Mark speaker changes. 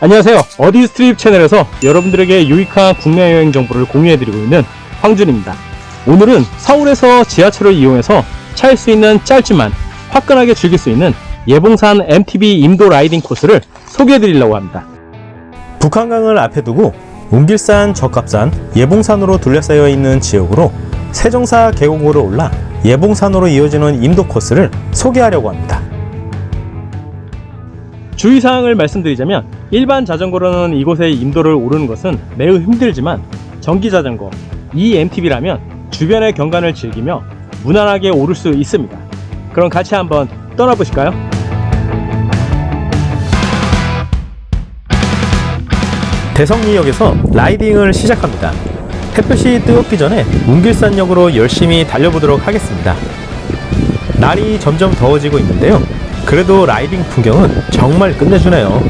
Speaker 1: 안녕하세요. 어디 스트립 채널에서 여러분들에게 유익한 국내 여행 정보를 공유해드리고 있는 황준입니다. 오늘은 서울에서 지하철을 이용해서 찰 수 있는 짧지만 화끈하게 즐길 수 있는 예봉산 MTB 임도 라이딩 코스를 소개해드리려고 합니다.
Speaker 2: 북한강을 앞에 두고 웅길산, 적갑산, 예봉산으로 둘러싸여 있는 지역으로 세종사 계곡으로 올라 예봉산으로 이어지는 임도 코스를 소개하려고 합니다.
Speaker 1: 주의사항을 말씀드리자면 일반 자전거로는 이곳의 임도를 오르는 것은 매우 힘들지만 전기 자전거 EMTB라면 주변의 경관을 즐기며 무난하게 오를 수 있습니다. 그럼 같이 한번 떠나보실까요?
Speaker 2: 대성리역에서 라이딩을 시작합니다. 햇볕이 뜨겁기 전에 웅길산역으로 열심히 달려보도록 하겠습니다. 날이 점점 더워지고 있는데요. 그래도 라이딩 풍경은 정말 끝내주네요.